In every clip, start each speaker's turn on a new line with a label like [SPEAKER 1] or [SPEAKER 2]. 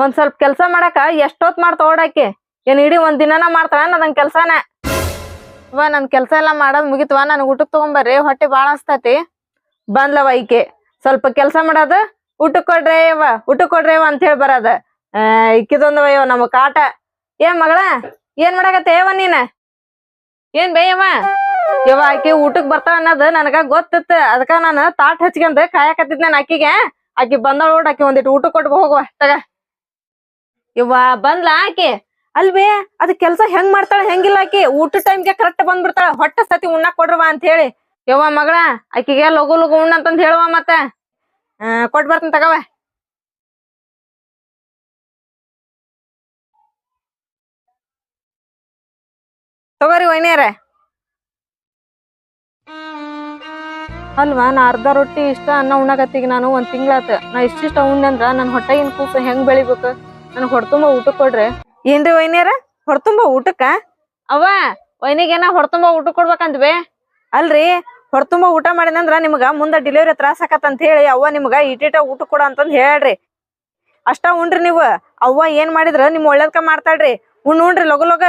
[SPEAKER 1] ಒಂದ್ ಸ್ವಲ್ಪ ಕೆಲ್ಸ ಮಾಡಾಕ ಎಷ್ಟೊತ್ ಮಾಡ್ತಾ ಓಡಾಕಿ? ಏನ್ ಇಡೀ ಒಂದ್ ದಿನಾನ ಮಾಡ್ತಾಳ ನನ್ ಕೆಲ್ಸಾನ? ವಾ, ನನ್ ಕೆಲ್ಸ ಎಲ್ಲಾ ಮಾಡೋದ್ ಮುಗಿತ್ವಾ ನನ್ ಊಟಕ್ ತಗೊಂಬರ್ರಿ. ಹೊಟ್ಟೆ ಬಾಳ ಅಸ್ತತಿ ಬಂದ್ಲವ ಈಕೆ. ಸ್ವಲ್ಪ ಕೆಲ್ಸ ಮಾಡೋದು, ಊಟಕ್ ಕೊಡ್ರಿ ಯವ್ವ ಊಟಕ್ ಕೊಡ್ರಿ ಅಂತ ಹೇಳಿ ಬರೋದ. ಆ ಇಕ್ಕಿದೊಂದವ ನಮ್ಮ ಕಾಟ. ಏನ್ ಮಗಳ, ಏನ್ ಮಾಡಾಕತ್ತೆ? ಯವ್ವ ನೀನ? ಏನ್ ಬೇಯವ್ವ ಯವ್ವ ಆಕಿ ಊಟಕ್ ಬರ್ತಾಳ ಅನ್ನೋದು ನನಗ ಗೊತ್ತಿತ್ತು. ಅದಕ್ಕ ನಾನು ತಾಟ್ ಹಚ್ಕೊಂಡ್ ಕಾಯಕತ್ತಿದ್ ನಾನು ಆಕಿಗೆ. ಆಕಿ ಬಂದಳ ಊಟ ಆಕಿ ಒಂದಿಟ್ಟು ಊಟ ಕೊಟ್ಟು ಹೋಗುವ ತಗ. ಯವ್ವ, ಬಂದ್ಲ ಆಕಿ? ಅಲ್ವೇ ಅದ್ ಕೆಲ್ಸ ಹೆಂಗ್ ಮಾಡ್ತಾಳ ಹೆಂಗಿಲ್ಲ ಆಕಿ? ಊಟ ಟೈಮ್ಗೆ ಕರೆಕ್ಟ್ ಬಂದ್ಬಿಡ್ತಾಳ. ಹೊಟ್ಟೆ ಸತಿ ಉಣ್ಣಾಕ್ ಕೊಡ್ರವ ಅಂತ ಹೇಳಿ. ಯವ್ವ ಮಗಳ, ಆಕಿಗೆ ಲಗು ಲಗು ಉಣ್ಣ ಅಂತಂದ್ ಹೇಳುವ ಮತ್ತ. ಕೊಟ್ ಬರ್ತೀನಿ ತಗವ ತಗೋರಿ ವೈನೇರ ಅಲ್ವಾ, ನಾ ಅರ್ಧ ರೊಟ್ಟಿ ಇಷ್ಟ, ಅನ್ನ ಉಣ್ಣಾಕತ್ತಿಗೆ ನಾನು ಒಂದ್ ತಿಂಗ್ಳಾತ. ನಾ ಇಷ್ಟಿಷ್ಟ ಉಣ್ಣಂದ್ರ ನನ್ ಹೊಟ್ಟೆಗಿನ ಕೂಸು ಹೆಂಗ್ ಬೆಳಿಬೇಕು? ನನ್ಗ್ ಹೊಡ್ತುಂಬ ಊಟ ಕೊಡ್ರಿ. ಏನ್ರಿ ವೈನ್ಯಾರ? ಹೊಡ್ತುಂಬ ಊಟಕ್ಕ? ಅವ್ವ ವೈನಿಗೇನ ಹೊಡ್ತುಂಬ ಊಟ ಕೊಡ್ಬೇಕಂತವೆ ಅಲ್ರಿ ಹೊಡ್ತುಂಬ ಊಟ ಮಾಡಿದಂದ್ರ ನಿಮ್ಗ ಮುಂದ ಡೆಲಿವರಿ ತ್ರಾಸ ಆಕತ್ತಂತ ಹೇಳಿ ಅವ್ವ ನಿಮ್ಗ ಇಟಿಟ ಊಟ ಕೊಡ ಅಂತಂದ್ ಹೇಳ್ರಿ. ಅಷ್ಟ ಉಂಡ್ರಿ ನೀವು. ಅವ್ವ ಏನ್ ಮಾಡಿದ್ರ ನಿಮ್ ಒಳ್ಳೇದ್ಕ ಮಾಡ್ತಾಳ್ರಿ. ಉಣ್ ಉಣ್ರಿ ಲಗು ಲಗ.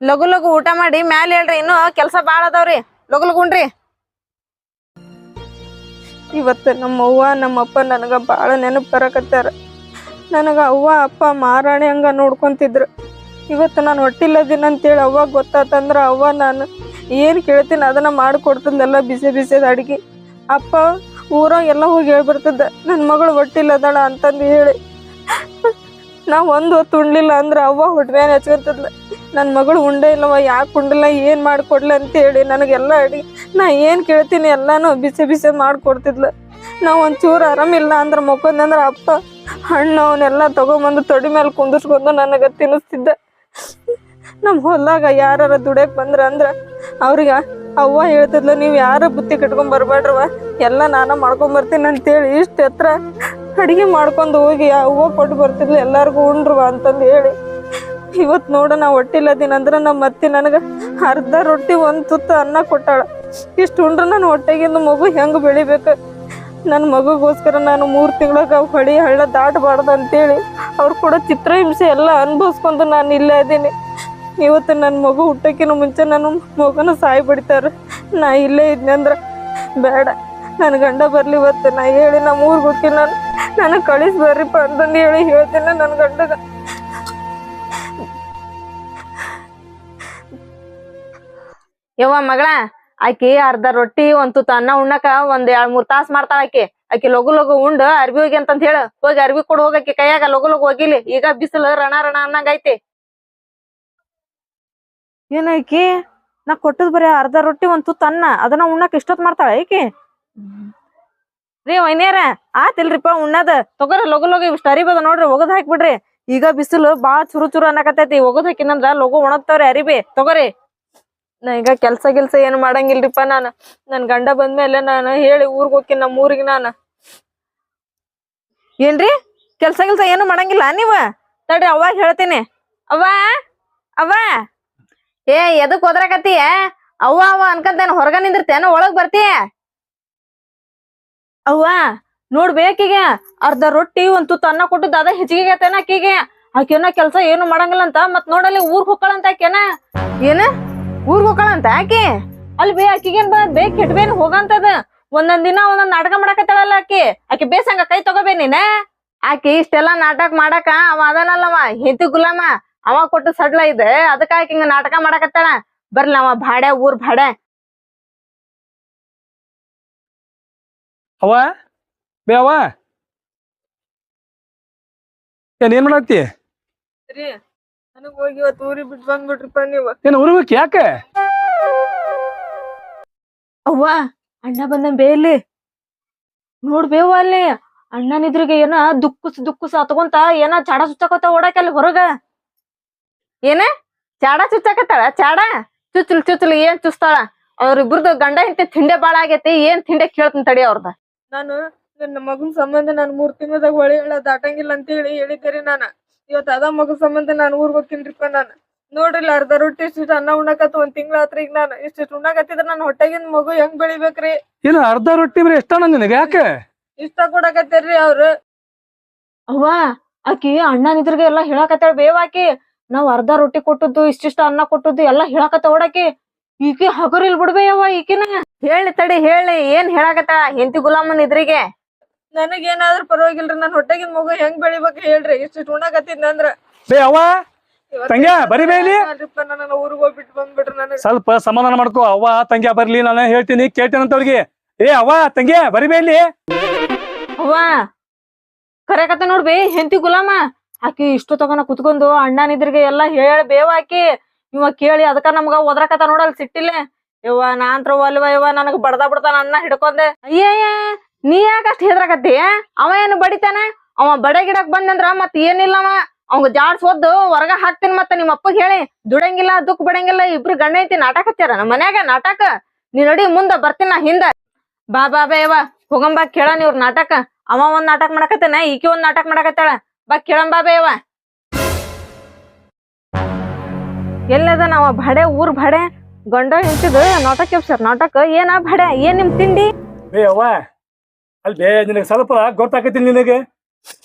[SPEAKER 1] ಲಗು ಲಗು ಊಟ ಮಾಡಿ ಮ್ಯಾಲ ಹೇಳ್ರಿ ಇನ್ನು ಕೆಲ್ಸ ಬಾಳ ಅದಾವ್ರಿ. ಲಗು ಲಗು ಉಣ್ರಿ. ಇವತ್ತು ನಮ್ಮ ಅವ್ವ ನಮ್ಮ ಅಪ್ಪ ನನಗ ಬಾಳ ನೆನಪು ಬರಕತ್ತಾರ. ನನಗ ಅವ್ವ, ಅಪ್ಪ, ಮಾರಾಣಿ ಹಂಗೆ ನೋಡ್ಕೊತಿದ್ರು. ಇವತ್ತು ನಾನು ಹೊಟ್ಟಿಲ್ಲದಿನ ಅಂತೇಳಿ ಅವ್ವ ಗೊತ್ತಾತಂದ್ರ ಅವ್ವ ನಾನು ಏನು ಕೇಳ್ತೀನಿ ಅದನ್ನ ಮಾಡಿಕೊಡ್ತಂದೆಲ್ಲ ಬಿಸಿ ಬಿಸಿದ ಅಡಿಗೆ. ಅಪ್ಪ ಊರಾಗ ಎಲ್ಲ ಹೋಗಿ ಹೇಳ್ಬಿಡ್ತಿದ್ದೆ ನನ್ನ ಮಗಳು ಹೊಟ್ಟಿಲ್ಲದಳ ಅಂತಂದು ಹೇಳಿ. ನಾ ಒಂದು ಹೊತ್ತು ಉಣ್ಲಿಲ್ಲ ಅಂದ್ರೆ ಅವ್ವ ಹೊಟ್ಮ್ಯಾನ ಹಚ್ಕೊಂತದ್ಲ. ನನ್ನ ಮಗಳು ಉಂಡೆ ಇಲ್ಲವ ಯಾಕೆ ಉಂಡಿಲ್ಲ, ಏನು ಮಾಡಿಕೊಡ್ಲಿ ಅಂತೇಳಿ ನನಗೆಲ್ಲ ಅಡಿಗೆ ನಾ ಏನು ಕೇಳ್ತೀನಿ ಎಲ್ಲಾನು ಬಿಸಿ ಬಿಸಿ ಮಾಡಿಕೊಡ್ತಿದ್ಲು. ನಾ ಒಂಚೂರು ಆರಾಮಿಲ್ಲ ಅಂದ್ರೆ ಮಕ್ಕೊಂದಂದ್ರೆ ಅಪ್ಪ ಹಣ್ಣು ಅವನ್ನೆಲ್ಲ ತಗೊಂಬಂದು ತೊಡಿ ಮೇಲೆ ಕುಂದಿಸ್ಕೊಂಡು ನನಗೆ ತಿನ್ನಿಸ್ತಿದ್ದ. ನಮ್ಮ ಹೊಲ್ದಾಗ ಯಾರ ದುಡಿಯಕ್ ಬಂದ್ರ ಅಂದ್ರ ಅವ್ರಿಗೆ, ಅವ್ವ ಹೇಳ್ತಿದ್ಲು, ನೀವು ಯಾರ ಬುತ್ತಿ ಕಟ್ಕೊಂಡ್ ಬರ್ಬೇಡ್ರವ ಎಲ್ಲ ನಾನ ಮಾಡ್ಕೊಂಡ್ ಬರ್ತೀನಿ ಅಂತೇಳಿ ಇಷ್ಟ ಎತ್ರ ಅಡಿಗೆ ಮಾಡ್ಕೊಂಡು ಹೋಗಿ ಅವ್ವ ಕೊಟ್ಟು ಬರ್ತಿದ್ಲು, ಎಲ್ಲಾರ್ಗು ಉಂಡ್ರವ ಅಂತಂದು ಹೇಳಿ. ಇವತ್ತು ನೋಡ ನಾ ಹೊಟ್ಟಿಲ್ಲದಿನ ಅಂದ್ರೆ ನಮ್ಮ ಅತ್ತಿ ನನಗೆ ಅರ್ಧ ರೊಟ್ಟಿ, ಒಂದು ತುತ್ತ ಅನ್ನ ಕೊಟ್ಟಾಳ. ಇಷ್ಟು ಉಂಡ್ರ ನಾನು ಹೊಟ್ಟೆಗಿಂದ ಮಗು ಹೆಂಗೆ ಬೆಳಿಬೇಕು? ನನ್ನ ಮಗುಗೋಸ್ಕರ ನಾನು ಮೂರು ತಿಂಗಳಾಗ ಹೊಳಿ ಹಳ್ಳ ದಾಟಬಾರ್ದು ಅಂತೇಳಿ ಅವ್ರು ಕೂಡ ಚಿತ್ರಹಿಂಸೆ ಎಲ್ಲ ಅನುಭವಿಸ್ಕೊಂಡು ನಾನು ಇಲ್ಲೇ ಇದ್ದೀನಿ. ಇವತ್ತು ನನ್ನ ಮಗು ಹುಟ್ಟಕ್ಕಿನ ಮುಂಚೆ ನನ್ನ ಮಗನ ಸಾಯಿ ಬಿಡ್ತಾರೆ. ನಾ ಇಲ್ಲೇ ಇದ್ನಂದ್ರೆ ಬೇಡ. ನನ್ನ ಗಂಡ ಬರಲಿ ಇವತ್ತು. ನಾ ಹೇಳಿ ನಮ್ಮ ಊರಿಗೆ ಹೋಗ್ತೀನಿ ನಾನು ನನಗೆ ಕಳಿಸಿ ಬರ್ರಿಪ್ಪ ಅಂತಂದು ಹೇಳಿ ಹೇಳ್ತೀನಿ ನನ್ನ ಗಂಡಗ. ಯವ್ವ ಮಗಳ ಆಕಿ ಅರ್ಧ ರೊಟ್ಟಿ, ಒಂದ್ ತುತ್ತ ಅನ್ನ ಉಣ್ಣಕ ಒಂದ್ ಎರಡ್ ಮೂರ್ ತಾಸ್ ಮಾಡ್ತಾಳ ಆಕಿ. ಆಕಿ ಲಗು ಲಗು ಉಂಡ್ ಅರ್ಬಿ ಹೋಗಿ ಅಂತಂದ ಹೇಳ. ಹೋಗಿ ಅರ್ಬಿ ಕೊಡ್ ಹೋಗಕ್ಕೆ ಕೈಯಾಗ ಲಗು ಲಗು ಹೋಗಿಲಿ. ಈಗ ಬಿಸಿಲು ರಣ ರಣ ಅನ್ನಂಗ ಐತಿ. ಏನಾಕಿ ನಾ ಕೊಟ್ಟದ್ ಬರೀ ಅರ್ಧ ರೊಟ್ಟಿ, ಒಂದ್ ತುತ್ತ ಅನ್ನ. ಅದನ್ನ ಉಣ್ಣಕ್ ಇಷ್ಟೊತ್ ಮಾಡ್ತಾಳ ಆಕಿ? ರೀ ವೈನ್ಯಾರ ಆತಿಲ್ರಿಪ್ಪ ಉಣ್ಣದ. ತಗೋರಿ ಲಗು ಲಗು ಇಷ್ಟ ಅರಿಬದ ನೋಡ್ರಿ, ಒಗದ್ ಹಾಕ್ಬಿಡ್ರಿ ಈಗ ಬಿಸಿಲು ಬಾಳ ಚುರು ಚುರು ಅನ್ನಕತ್ತೈತಿ. ಒಗದ್ ಹಾಕಿನಂದ್ರ ಲಗು ಒಣಗ್ತಾವ್ರಿ ಅರಿಬಿ. ತಗೋರಿ. ನಾ ಈಗ ಕೆಲ್ಸ ಗಿಲ್ಸ ಏನು ಮಾಡಂಗಿಲ್ರಿಪ್ಪ ನಾನು. ನನ್ ಗಂಡ ಬಂದ್ಮೇಲೆ ನಾನು ಹೇಳಿ ಊರ್ಗ್ ಹೋಗ್ತೀನಿ ನಮ್ಮ ಊರಿಗೆ ನಾನು. ಏನ್ರಿ? ಕೆಲ್ಸ ಗಿಲ್ಸ ಏನು ಮಾಡಂಗಿಲ್ಲ ನೀವ? ತಡ್ರಿ ಅವಾಗ ಹೇಳ್ತೀನಿ. ಅವ್ವ ಅವ್ವ. ಏ, ಎದಕ್ ಹೋದ್ರಾಕತ್ತೀಯ ಅವ್ವ ಅವ್ವ ಅನ್ಕಂತೇನ ಹೊರಗ ನಿಂದಿರ್ತೇನ ಒಳಗ್ ಬರ್ತೀಯ ಅವ್ವ, ನೋಡ್ಬೇಕೀಗ. ಅರ್ಧ ರೊಟ್ಟಿ, ಒಂದ್ ತುತ್ತ ಅನ್ನ ಕೊಟ್ಟದ್ದು, ಅದ ಹೆಚ್ಚಿಗೆ ಆಕಿಗೆ. ಆಕೆನ ಕೆಲ್ಸ ಏನು ಮಾಡಂಗಿಲ್ಲ ಅಂತ, ಮತ್ ನೋಡಲ್ಲಿ ಊರ್ಗ್ ಹೋಗ್ಕಳಂತ ಆಕೆನ? ಏನ? ಊರ್ಗ್ ಹೋಗ್ಕಳಂತ ಆಕಿ? ಅಲ್ಲಿ ಬೇ ಆಕಿಗೇನ್ ಬಾ ಬೇ ಕೆಟ್ಬೇನ್ ಹೋಗಂತದ. ಒಂದೊಂದ್ ದಿನ ಒಂದೊಂದ್ ನಾಟಕ ಮಾಡಕತ್ತಾಳಲ್ಲ ಆಕಿ. ಆಕಿ ಬೇಸಂಗ ಕೈ ತಗೋಬೇ ನೀನ? ಆಕಿ ಇಷ್ಟೆಲ್ಲಾ ನಾಟಕ ಮಾಡಕ ಅವ ಅದನಲ್ಲವ ಹೆಂತಿ ಗುಲಾಮ. ಅವ ಕೊಟ್ಟು ಸಡ್ಲ ಇದೆ ಅದಕ್ಕ ಆಕಿ ಹಿಂಗ ನಾಟಕ ಮಾಡಕತ್ತಾಳ. ಬರ್ಲಿ ಅವ ಭಾಡೆ ಊರ್ ಭಾಡೆ
[SPEAKER 2] ಅವ ಬೇ ಅವ ಏನ್ ಏನ್ ಮಾಡತ್ತಿ?
[SPEAKER 1] ನನಗ್ ಹೋಗಿ ಇವತ್ತು ಊರಿಗೆ ಬಿಟ್ಟು ಬಂದ್ಬಿಟ್ರಿಪ್ಪ ನೀವು.
[SPEAKER 2] ಏನ್ ಉರ್ಬೇಕು ಯಾಕೆ?
[SPEAKER 1] ಅವ್ವ ಅಣ್ಣ ಬಂದ ಬೇಲಿ ನೋಡ್ಬೇವ ಅಲ್ಲಿ. ಅಣ್ಣನಿದ್ರಿಗೆ ಏನ ದುಕ್ಕುಸ್ ದುಕ್ಕುಸ್ ಹತ್ಕೊಂತ ಏನ ಚಾಡ ಸುತ್ತಾಕೋತ ಓಡಾಕ ಅಲ್ಲಿ ಹೊರಗ. ಏನ? ಚಾಡ ಚುಚ್ಚಾಕತ್ತಾಳ ಚಾಡ? ಚುಚ್ಚಲ್ ಚುಚ್ಚಲ್ ಏನ್ ಚುಸ್ತಾಳ ಅವ್ರಿಬ್ರದ್ದು ಗಂಡ ಹೆಂಡತಿ ತಿಂಡೆ ಬಾಳ ಆಗೈತಿ ಏನ್ ತಿಂಡೆ ಕೇಳ್ತೀನಿ ತಡಿ ಅವ್ರದ. ನಾನು ನನ್ನ ಮಗನ್ ಸಂಬಂಧ ನಾನು ಮೂರ್ ತಿಂಗಳದಾಗ ಹೊಳಿ ಹೇಳ ದಾಟಂಗಿಲ್ಲ ಅಂತ ಹೇಳಿ ಹೇಳಿದ್ದೀರಿ ನಾನು. ಇವತ್ತು ಅದ ಮಗ ಸಂಬಂಧ ನಾನು ಊರ್ಗ್ ಹೋಗ್ತೀನಿರಿಪ್ಪ ನಾನು. ನೋಡ್ರಿಲ್ಲ ಅರ್ಧ ರೊಟ್ಟಿ ಇಷ್ಟಿಷ್ಟು ಅನ್ನ ಉಣ್ಣಕತ್ತ ಒಂದ್ ತಿಂಗಳ ಆತ್ರಿ ಈಗ ನಾನು. ಇಷ್ಟಿಷ್ಟು ಉಣ್ಣಕತ್ತಿದ್ರ ನನ್ನ ಹೊಟ್ಟೆಗಿನ ಮಗು ಹೆಂಗ್ ಬೆಳಿಬೇಕ್ರಿ?
[SPEAKER 2] ಇಲ್ಲ ಅರ್ಧ ರೊಟ್ಟಿ ಬರೀ ಎಷ್ಟಣ್ಣ ನಿನಗೆ? ಯಾಕೆ?
[SPEAKER 1] ಇಷ್ಟ ಕೊಡಕತ್ತಾರ್ರಿ ಅವ್ರು. ಅವ್ವ ಆಕಿ ಅಣ್ಣನ ಇದ್ರಿಗೆ ಎಲ್ಲಾ ಹೇಳಕತ್ತಾಳ ಬೇವಾಕಿ ನಾವ್ ಅರ್ಧ ರೊಟ್ಟಿ ಕೊಟ್ಟದ್ದು ಇಷ್ಟಿಷ್ಟ ಅನ್ನ ಕೊಟ್ಟದ್ದು ಎಲ್ಲಾ ಹೇಳಕತ್ತ ಓಡಾಕಿ ಈಕಿ ಹಗರಿಲ್ ಬಿಡ್ಬೇಯವ್ವ ಈಕಿನ. ಹೇಳಿ ತಡಿ ಹೇಳಿ ಏನ್ ಹೇಳಕತ್ತಾಳ ಹೆಂಡತಿ ಗುಲಾಮನ್ ಇದ್ರಿಗೆ ನನಗೇನಾದ್ರೂ ಪರವಾಗಿಲ್ರಿ ನನ್ ಹೊಟ್ಟೆಗಿನ ಮಗು ಹೆಂಗ್ ಬೆಳಿಬೇಕು ಹೇಳ್ರಿ. ಇಷ್ಟು ಉಣಕತ್ತಿದ್ನಂದ್ರ
[SPEAKER 2] ಬೇ ತಂಗ್ಯ ಬರಿ
[SPEAKER 1] ನನ್ನ ಊರಿಗೆ ಹೋಗ್ಬಿಟ್ಟು ಬಂದ್ಬಿಟ್ರಿ ನನಗೆ.
[SPEAKER 2] ಸ್ವಲ್ಪ ಸಮಾಧಾನ ಮಾಡ್ಕೋ. ಅವ್ವ ತಂಗ್ಯ ಬರ್ಲಿ ನಾನು ಹೇಳ್ತೀನಿ ಕೇಳ್ತೇನಂತ ಅವ್ರಿಗೆ ಏ ಅವ್ವ ತಂಗ್ಯ ಬರಿ ಬೇ ಇಲ್ಲಿ.
[SPEAKER 1] ಅವ್ವ ಕರೆಕತ್ತ ನೋಡ್ಬಿ ಹೆಂತಿ ಗುಲಾಮ. ಆಕಿ ಇಷ್ಟು ತಗೋನ ಕುತ್ಕೊಂಡು ಅಣ್ಣನ ಇದ್ರಿಗೆ ಎಲ್ಲಾ ಹೇಳ ಬೇವಾಕಿ ಇವ ಕೇಳಿ ಅದಕ್ಕ ನಮ್ಗ ಒದ್ರಕತ್ತ ನೋಡಲ್ ಸಿಟ್ಟಿಲ್ಲ ಯವ್ವ ನಾನ್ ಅಲ್ವಾ ಯವ್ವ ನನಗ್ ಬಡ್ದ ಬಿಡ್ತಾನ ಅಣ್ಣ ಹಿಡ್ಕೊಂಡೆ. ಅಯ್ಯಯ್ಯ ನೀ ಯಾಕ ಅಷ್ಟ್ ಹೆದ್ರಕತ್ತಿ ಅವ ಏನು ಬಡಿತಾನ? ಅವ ಬಡ ಗಿಡಕ್ ಬಂದಂದ್ರ ಮತ್ ಏನಿಲ್ಲ ಅವ. ಅವಂಗ ಜಾಡ್ಸ್ ಒದ್ದು ಹೊರಗ ಹಾಕ್ತೀನಿ ಮತ್ತ ನಿಮ್ಮ ಅಪ್ಪಗ್ ಹೇಳಿ. ದುಡಂಗಿಲ್ಲ, ದುಃಖ ಬಡಂಗಿಲ್ಲ ಇಬ್ರು ಗಂಡ ಐತಿ ನಾಟಕ ಹಚ್ಚಾರ ನಮ್ಮ ಮನ್ಯಾಗ ನಾಟಕ. ನೀ ನಡಿ ಮುಂದ ಬರ್ತೀನ ನಾ ಹಿಂದ. ಬಾ ಬಾ ಬಾ, ಯವ್ವ. ಹೋಗಂಬಾ ಕೇಳಾನ ಇವ್ರ ನಾಟಕ. ಅವ ಒಂದ್ ನಾಟಕ ಮಾಡಕತ್ತಾನ, ಈಕೆ ಒಂದ್ ನಾಟಕ ಮಾಡಕತ್ತಾಳ. ಬಾ ಕೇಳಂಬಾ ಬೇವ ಎಲ್ಲದ ನಾವ ಭಾಡೆ, ಊರ್ ಭಾಡೆ. ಗಂಡ ಹೆಂಚದ ನಾಟಕ ಸರ್ ನಾಟಕ ಏನ ಬಡೆ ಏನ್ ನಿಮ್ ತಿಂಡಿ?
[SPEAKER 2] ಅಲ್ಲಿ ಬೇ, ನಿನಗೆ ಸ್ವಲ್ಪ ಗೊತ್ತಾಕೈತಿ ನಿನಗೆ?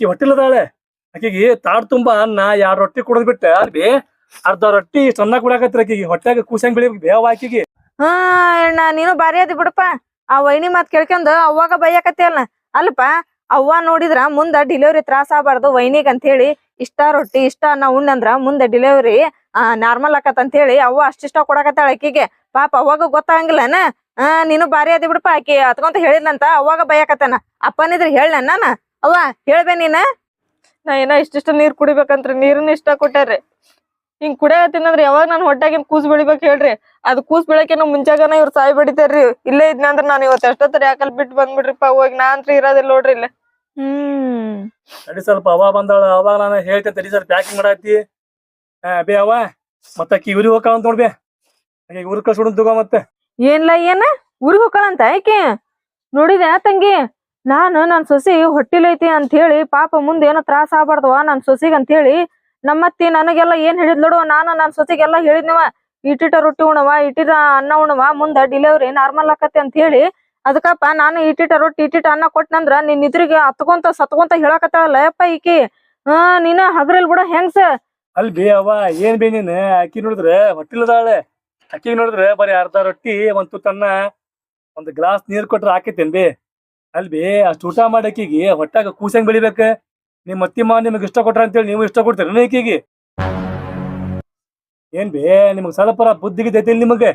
[SPEAKER 2] ಈ ಹೊಟ್ಟಿಲದಾಳೆ. ಆಕೆಗೆ ತಾಡ್ ತುಂಬಾ ಅನ್ನ ಯಾರ್ ರೊಟ್ಟಿ ಕುಡಿದ್ ಬಿಟ್ಟ ಅಲ್ಲಿ ಬೇ, ಅರ್ಧ ರೊಟ್ಟಿ ಸಣ್ಣ ಕುಡಾಕತ್ರಿ ಆಕಿಗೆ. ಹೊಟ್ಯಾಗ ಕೂಸಂಗ್ ಬೆಳಿ ಬೇ ಆಕೆಗೆ.
[SPEAKER 1] ಹಾ, ಅಣ್ಣ, ನೀನು ಬಾರಿ ಅದಿ ಬಿಡಪ್ಪ. ಆ ವೈನಿ ಮಾತ್ ಕೇಳ್ಕೊಂಡು ಅವಾಗ ಬೈಯಕತ್ತಿಯಲ್ಲ ಅಲ್ಪ ಅವ್ವ ನೋಡಿದ್ರ ಮುಂದ ಡಿಲಿವರಿ ತ್ರಾಸ ಆಗ್ಬಾರ್ದು ವೈನಿಗ್ ಅಂತ ಹೇಳಿ ಇಷ್ಟ ರೊಟ್ಟಿ, ಇಷ್ಟ ಅನ್ನ ಉಣ್ಣಂದ್ರ ಮುಂದೆ ಡಿಲಿವರಿ ನಾರ್ಮಲ್ ಆಕತ್ ಅಂತ ಹೇಳಿ ಅವ್ವ ಅಷ್ಟಿಷ್ಟ ಕೊಡಾಕತ್ತಾಳ ಆಕಿಗೆ. ಪಾಪ ಅವಾಗ ಗೊತ್ತಾಗಂಗಿಲ್ಲನ? ಆ ನೀನು ಬಾರಿ ಅದಿ ಬಿಡಪ್ಪ ಆಕಿ. ಅತ್ಕೊಂತ ಹೇಳಿದ್ನಂತ ಅವಾಗ ಬಯಕತ್ತಾನ. ಅಪ್ಪನಿದ್ರ ಹೇಳ ನಾನ ಅವ್ವ ಹೇಳ್ಬೇ ನೀನ. ನಾ ಏನ ಇಷ್ಟಿಷ್ಟ ನೀರ್ ಕುಡಿಬೇಕಂತ್ರಿ ನೀರನ್ನ ಇಷ್ಟ ಕೊಟ್ಟಾರ್ರಿ ಹಿಂಗ್ ಕುಡಿಯತ್ತಿನಂದ್ರ ಯಾವಾಗ ನಾನು ಹೊಟ್ಟಾಗಿನ್ ಕೂಸ್ ಬೆಳಿಬೇಕು ಹೇಳ್ರಿ. ಅದ್ ಕೂಸ್ ಬೆಳಕಿನ ಮುಂಚಾಗನ ಇವ್ರ ಸಾಯಿ ಬಡಿತಾರ್ರಿ. ಇಲ್ಲೇ ಇದ್ನಂದ್ರ ನಾನು ಇವತ್ ಎಷ್ಟೊತ್ತರ ಯಾಕಲ್ ಬಿಟ್ಟು ಬಂದ್ಬಿಡ್ರಿಪ್ಪ ಹೋಗಿ ನಾ ಅಂತ ಇರೋದಿಲ್ಲ ನೋಡ್ರಿ ಇಲ್ಲ. ಹ್ಮ್.
[SPEAKER 2] ಸ್ವಲ್ಪ ಅವ ಬಂದಾಳ. ಅವಾಗ ನಾನು ಹೇಳ್ತೇನೆ ತಡಿ ಸ್ವಲ್ಪ ಪ್ಯಾಕಿಂಗ್ ಮಾಡಾತಿ ಹಾ ಬೇ ಅವ ಮತ್ತ ಇವ್ರಿಗೆ ಹೋಗ್ತಾಳ ಅಂತ ನೋಡ್ಬೇ ಇವ್ರ ಊರ್ ಕಳ್ಸ್ಬಿಡು ತಗೋ ಮತ್ತೆ.
[SPEAKER 1] ಏನ್ಲ ಏನ? ಊರಿಗೆ ಅಂತ ಆಕೆ ನೋಡಿದೆ ತಂಗಿ, ನಾನು ನನ್ ಸೊಸಿ ಹೊಟ್ಟಿಲೈತಿ ಅಂತ ಹೇಳಿ ಪಾಪ ಮುಂದೆ ಏನೋ ತ್ರಾಸ ಆಗ್ಬಾರ್ದವ ನನ್ ಸೊಸಿಗ್ ಅಂತ ಹೇಳಿ ನಮ್ಮತ್ತಿ ನನಗೆಲ್ಲ ಏನ್ ಹೇಳಿದ್ ನೋಡುವ ನಾನು ನನ್ ಸೊಸಿಗೆಲ್ಲ ಹೇಳಿದ್ನವ. ಇಟ್ಟಿಟ ರೊಟ್ಟಿ ಉಣವ ಇಟ್ಟಿಟ ಅನ್ನ ಉಣವ ಮುಂದ ಡಿಲೆವರಿ ನಾರ್ಮಲ್ ಆಕತಿ ಅಂತ ಹೇಳಿ ಅದಕ್ಕಪ್ಪ ನಾನು ಇಟ್ಟಿಟ ರೊಟ್ಟಿ ಇಟ್ಟಿಟ ಅನ್ನ ಕೊಟ್ನಂದ್ರ ನಿನ್ ಇದ್ರಿಗೆ ಹತ್ಕೊಂತ ಸತ್ಕೊಂತ ಹೇಳಕತ್ತಾಳಲ್ಲ, ಯಪ್ಪ ಈಕಿ. ಹಾ, ನೀನ ಹಗರಿಲ್ ಬಿಡ ಹೆಂಗ್ಸ?
[SPEAKER 2] ಬೇ ಅವ ಏನ್ ಬೇ ನೀನ್? ಅಕ್ಕಿ ನೋಡಿದ್ರೆ ಹೊಟ್ಟಿಲದಾಳೆ ಅಕ್ಕಿ ನೋಡಿದ್ರೆ ಬರೀ ಅರ್ಧ ರೊಟ್ಟಿ, ಒಂದು ತುತ್ತನ್ನ, ಒಂದು ಗ್ಲಾಸ್ ನೀರ್ ಕೊಟ್ರೆ ಹಾಕೈತೇನ್ ಬಿ. ಅಲ್ಲಿ ಬೇ, ಅಷ್ಟು ಊಟ ಮಾಡಿ ಅಕ್ಕಿಗೆ ಹೊಟ್ಟಾಗ ಕೂಸಂಗ್ ಬೆಳಿಬೇಕ. ನಿಮ್ ಅತ್ತಿ ಮಾವ ನಿಮಗೆ ಇಷ್ಟ ಕೊಟ್ರ ಅಂತೇಳಿ ನೀವು ಇಷ್ಟ ಕೊಡ್ತೀರ ಅಕ್ಕಿಗೆ? ಏನ್ ಬಿ, ನಿಮಗ್ ಸ್ವಲ್ಪ ಬುದ್ಧಿಗೆ ದೈತಿಲ್ ನಿಮಗೆ?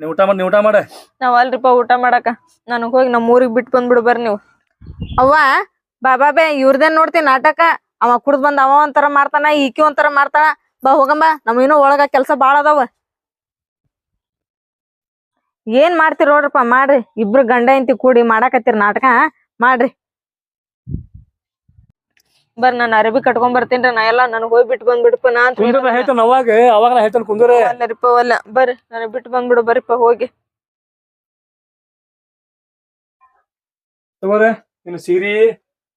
[SPEAKER 2] ನೀವು ಊಟ ಮಾಡಿ, ನೀವು ಊಟ ಮಾಡ.
[SPEAKER 1] ನಾವ್ ಊಟ ಮಾಡಕ. ನನಗ್ ಹೋಗಿ ನಮ್ಮ ಊರಿಗೆ ಬಿಟ್ಟು ಬಂದ್ಬಿಡು ಬರ್ರಿ ನೀವು. ಅವ್ವ ಬಾಬಾ ಬೇ ಇವ್ರದೇನ್ ನೋಡ್ತೀನಿ ನಾಟಕ? ಅವ ಕುಡ್ದ್ ಬಂದ್ ಅವ ಒಂಥರ ಮಾಡ್ತಾನ, ಈಕಿ ಒಂಥರ ಮಾಡ್ತಾಳ. ಬಾ ಹೋಗಂಬ ನಮ್ ಇನ್ನೂ ಒಳಗ ಕೆಲ್ಸ ಬಾಳ ಅದಾವ. ಏನ್ ಮಾಡ್ತೀರ ನೋಡ್ರಪ್ಪ ಮಾಡ್ರಿ. ಇಬ್ರು ಗಂಡ ಇಂತಿ ಕೂಡಿ ಮಾಡಾಕತ್ತೀರಿ ನಾಟಕ ಮಾಡ್ರಿ. ಬರ್ ನಾನು ಅರಬಿ ಕಟ್ಕೊಂಡ್ ಬರ್ತೀನಿ ನಾ ಎಲ್ಲ ನನಗ್ ಹೋಗಿ ಬಿಟ್ಟು ಬಂದ್ಬಿಡಪ್ಪ ನಾ ಅಂತ
[SPEAKER 2] ಕುಂದ್ರ ಹೇಳ್ತಾನ ಅವಾಗ ಅವಾಗ ನಾ ಹೇಳ್ತಾನ ಕುಂದ್ರ.
[SPEAKER 1] ಅಲ್ಲರಿಪ್ಪ ಅಲ್ಲ. ಬರ್ರಿ ನನಗ್ ಬಿಟ್ಟು ಬಂದ್ಬಿಡು ಬರ್ರಿಪ್ಪ ಹೋಗಿ.
[SPEAKER 2] ತಗೋರೆ ಇನ್ನು ಸೀರಿ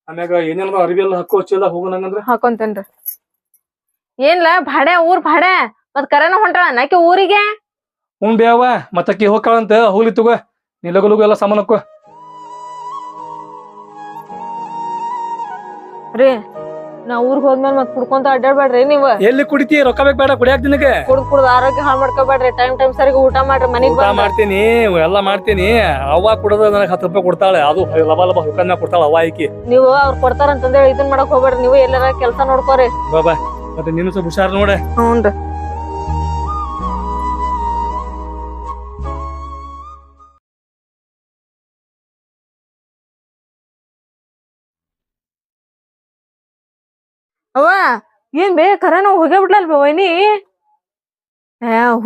[SPEAKER 2] ಆಮ್ಯಾಗ ಏನೇನೋ ಅರಬಿ ಎಲ್ಲ ಹಾಕೋ ಹಚ್ಚಿಲ್ಲ ಹೋಗು ನಂಗಂದ್ರ?
[SPEAKER 1] ಹಾಕೊಂತೇನ್ರಿ. ಏನ್ಲ ಭಾಡೆ ಊರ್ ಭಾಡೆ ಮತ್ ಕರೆನ ಹೊಂಟಾಳ ನಾಕಿ ಊರಿಗೆ?
[SPEAKER 2] ಹ್ಞೂ ಬೇವ ಮತ್ತಕ್ಕಿ ಹೋಗ್ಕಳಂತ ಹೋಗ್ಲಿ ತಗೋ ನೀ ಲಗು ಲಗು ಎಲ್ಲ ಸಾಮಾನಕ್ಕ
[SPEAKER 1] ರೀ ನಾ ಊರ್ಗ್ ಹೋದ್ಮೇಲೆ ಮತ್ ಕುಡ್ಕೊಂತ ಅಡ್ಡಾಡ್ಬೇಡ್ರಿ ನೀವ್.
[SPEAKER 2] ಎಲ್ಲಿ ಕುಡಿತಿ ರೊಕ್ಕ ಬೇಕ ಬೇಡ ಕುಡಿಯಾಕ ನಿನಗೆ
[SPEAKER 1] ಕುಡ್ದ್ ಕುಡ್ದ್ ಆರೋಗ್ಯ ಹಾಳು ಮಾಡ್ಕೋಬೇಡ್ರಿ ಟೈಮ್ ಟೈಮ್ ಸರಿಗೆ ಊಟ ಮಾಡ್ರಿ ಮನಿಗ್
[SPEAKER 2] ಊಟ
[SPEAKER 1] ಬಂದ್
[SPEAKER 2] ಮಾಡ್ತೀನಿ ಎಲ್ಲ ಮಾಡ್ತೀನಿ. ಅವ್ವ ಕುಡದ ನನಗೆ ಹತ್ತು ರೂಪಾಯಿ ಕೊಡ್ತಾಳೆ ಅದು ಲಬ ಲಬ ಹುಕ್ಕನ್ನ ಕೊಡ್ತಾಳ ಅವ್ವ ಆಕಿ.
[SPEAKER 1] ನೀವು ಅವ್ರ ಕೊಡ್ತಾರಂತಂದೇಳಿ ಇದನ್ ಮಾಡಕ್ ಹೋಗ್ಬೇಡ್ರಿ ನೀವು ಎಲ್ಲಾರ ಕೆಲ್ಸ ನೋಡ್ಕೋರಿ.
[SPEAKER 2] ಬಾಬಾ ಮತ್ತೆ ನೀನು ಸ್ವಲ್ಪ ಹುಷಾರ್ ನೋಡೆ.
[SPEAKER 1] ಅವ್ವ, ಏನ್ ಬೇ ಕರೆನ ಹೋಗೇ ಬಿಡ್ಲಲ್ ವೈನಿ?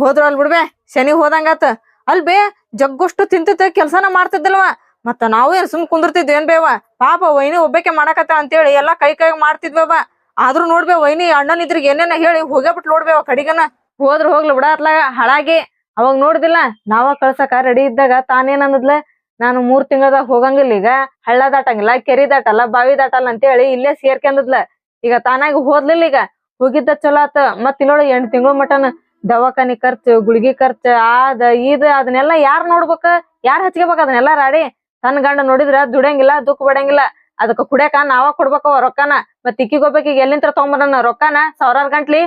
[SPEAKER 1] ಹೋದ್ರು ಅಲ್ ಬಿಡ್ಬೇ ಶನಿ ಹೋದಂಗಾತ. ಅಲ್ ಬೇ, ಜಗ್ಗಷ್ಟು ತಿಂತಿತ್ತ, ಕೆಲ್ಸನ ಮಾಡ್ತಿದ್ದಲ್ವಾ? ಮತ್ತ ನಾವು ಏನ್ ಸುಮ್ ಕುಂದಿರ್ತಿದ್ವಿ ಏನ್ ಬೇವ ಪಾಪ ವೈನಿ ಒಬ್ಬಾಕೆ ಮಾಡಾಕತ್ತ ಅಂತೇಳಿ ಎಲ್ಲಾ ಕೈ ಕೈ ಮಾಡ್ತಿದ್ವೇವ ಆದ್ರೂ ನೋಡ್ಬೇ ವೈನಿ ಅಣ್ಣನ ಇದ್ರಿಗೆ ಏನೇನ ಹೇಳಿ ಹೋಗೇ ಬಿಟ್ ನೋಡ್ಬೇವ ಕಡಿಗನ. ಹೋದ್ರ ಹೋಗ್ಲಿ ಬಿಡ ಅತ್ಲಾಗ ಹಾಳಾಗಿ. ಅವಾಗ ನೋಡ್ದಿಲ್ಲ, ನಾವ ಕಳ್ಸಕ ರೆಡಿ ಇದ್ದಾಗ ತಾನೇನ್ ಅನ್ನದ್ಲ, ನಾನು ಮೂರ್ ತಿಂಗಳದಾಗ ಹೋಗಂಗಿಲ್ಲ ಈಗ. ಹಳ್ಳ ದಾಟಂಗಿಲ್ಲ, ಕೆರಿ ದಾಟಲ್ಲ, ಬಾವಿ ದಾಟಲ್ಲ ಅಂತೇಳಿ ಇಲ್ಲೇ ಸೇರ್ಕೊಂಡದ್ಲ ಈಗ ತಾನಾಗಿ ಹೋದ್ಲಿಲ್ಲ ಈಗ. ಹೋಗಿದ್ದ ಚಲೋ ಆತ. ಮತ್ ಇಲ್ಲೋಳ ಎಂಟ್ ತಿಂಗಳ ಮಟನ್, ದವಾಖಾನಿ ಖರ್ಚು, ಗುಳಿಗಿ ಖರ್ಚು, ಆದ ಇದ ಅದನ್ನೆಲ್ಲ ಯಾರ್ ನೋಡ್ಬೇಕ? ಯಾರ್ ಹಚ್ಕೋಬೇಕ ಅದನ್ನೆಲ್ಲ ರಾಡಿ? ತನ್ನ ಗಂಡ ನೋಡಿದ್ರ ದುಡಂಗಿಲ್ಲ ದುಃಖ ಬಡಂಗಿಲ್ಲ ಅದಕ್ಕ ಕುಡ್ಯಾಕ ನಾವ ಕೊಡ್ಬೇಕವ ರೊಕ್ಕನ. ಮತ್ ಇಕ್ಕಿಗ್ ಒಬ್ಬಾಕಿಗ್ ಎಲ್ಲಿಂತ್ರ ತಗೊಂಬರೋಣ ರೊಕ್ಕನ? ಸಾವಿರಾರ್ ಗಂಟ್ಲಿ